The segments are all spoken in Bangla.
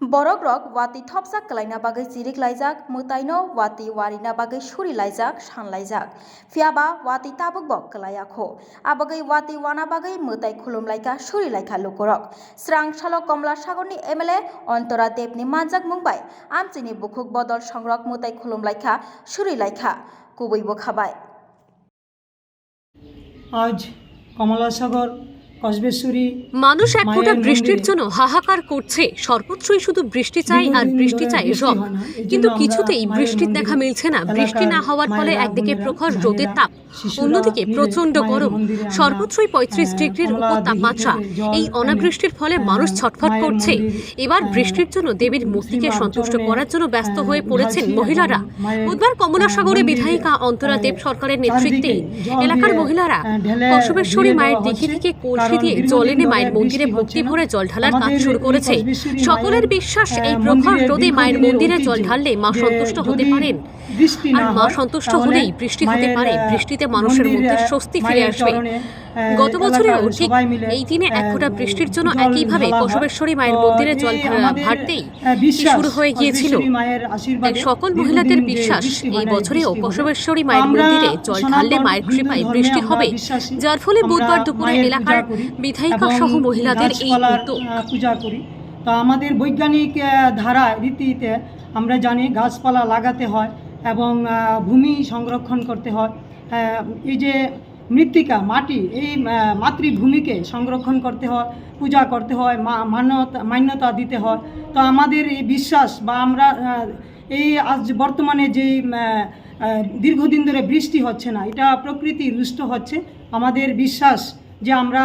borok rok wati thopsa kalaina bagui chirik laijak mwtaino wati warina bagui suri laijak sanlaijak phiaba wati tabuk bo kalaya kho abagui wati wana bagui mwtai khulumlaika suri laika lukorok srang salo Kamala সাগরনি MLA Antara দেবনি মানজাক মুংবাই আমচিনি বুকুক বদল সংরক মুতাই খুলুম লাইখা সুরি লাইখা কুবৈব খাবাই আজ কমলাসাগর কসবেশ্বরী মানুষ এক ফোঁটা বৃষ্টির জন্য হাহাকার করছে। সর্বত্রই শুধু বৃষ্টি চাই আর বৃষ্টি চাই রব হয় জন্য কিন্তু কিছুতেই বৃষ্টির দেখা মিলছে না। বৃষ্টি না হওয়ার ফলে একদিকে প্রখর রোদের তাপ অন্যদিকে প্রচণ্ড গরম। সর্বত্রই পঁয়ত্রিশ ডিগ্রির উপর তাপমাত্রা। এই অনাবৃষ্টির ফলে মানুষ ছটফট করছে। এবার বৃষ্টির জন্য দেবীর মূর্তিকে সন্তুষ্ট করার জন্য ব্যস্ত হয়ে পড়েছেন মহিলারা। বুধবার কমলা আহ, সাগরে বিধায়িকা অন্তরা দেব সরকারের নেতৃত্বে এলাকার মহিলারা কসবেশ্বরী মায়ের দিঘি থেকে কলসি কারণ দিয়ে জল এনে মায়ের মন্দিরে ভক্তি ভরে জল ঢালার কাজ শুরু করেছে। সকলের বিশ্বাস এই প্রখর রোদে মায়ের মন্দিরে জল ঢাললে মা সন্তুষ্ট হতে পারেন। আর মা সন্তুষ্ট হলেই বৃষ্টি হতে পারে। বৃষ্টিতে মানুষের মধ্যে স্বস্তি ফিরে আসবে। গত বছরেও এলাকার ঠিক এই দিনে এক ফোঁটা বৃষ্টির জন্য একইভাবে ঢালা মায়ের মন্দিরে জল ভাটতেই শুরু হয়ে গিয়েছিল। তাই সকল মহিলাদের বিশ্বাস এই বছরেও মায়ের মন্দিরে জল ঢাললে মায়ের কৃপায় বৃষ্টি হবে যার ফলে বুধবার দুপুরে এলাকার বিধায়িকা সহ মহিলাদের এই উদ্যোগ। পূজা করি। তো আমাদের বৈজ্ঞানিক ধারায় রীতিতে আমরা জানি গাছপালা লাগাতে হয় এবং ভূমি সংরক্ষণ করতে হয়। এই যে মৃত্তিকা, মাটি, এই মাতৃভূমিকে সংরক্ষণ করতে হয়, পূজা করতে হয় মান্যতা মান্যতা দিতে হয়। তো আমাদের এই বিশ্বাস বা আমরা এই আজ বর্তমানে যেই দীর্ঘদিন ধরে বৃষ্টি হচ্ছে না, এটা প্রকৃতি রুষ্ট হচ্ছে। আমাদের বিশ্বাস যে আমরা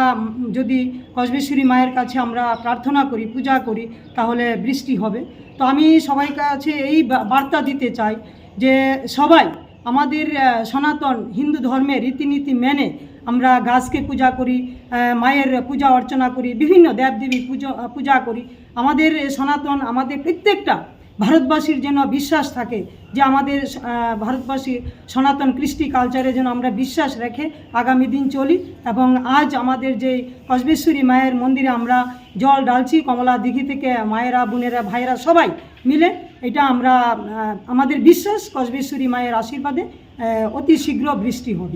যদি কসবেশ্বরী মায়ের কাছে আমরা প্রার্থনা করি, পূজা করি, তাহলে বৃষ্টি হবে। তো আমি সবাই কাছে এই বার্তা দিতে চাই যে সবাই আমাদের সনাতন হিন্দু ধর্মের রীতিনীতি মেনে আমরা গাছকে পূজা করি মায়ের পূজা অর্চনা করি বিভিন্ন দেবদেবী পুজো পূজা করি। আমাদের সনাতন আমাদের প্রত্যেকটা ভারতবাসীর যেন বিশ্বাস থাকে যে আমাদের আহ, ভারতবাসী সনাতন কৃষ্টি কালচারে যেন আমরা বিশ্বাস রেখে আগামী দিন চলি এবং আজ আমাদের যে কসবেশ্বরী মায়ের মন্দিরে আমরা জল ডালছি কমলা দিঘি থেকে মায়েরা বোনেরা ভাইয়েরা সবাই মিলে এটা আমরা আমাদের বিশ্বাস কসবেশ্বরী মায়ের আশীর্বাদে অতি শীঘ্র বৃষ্টি হবে।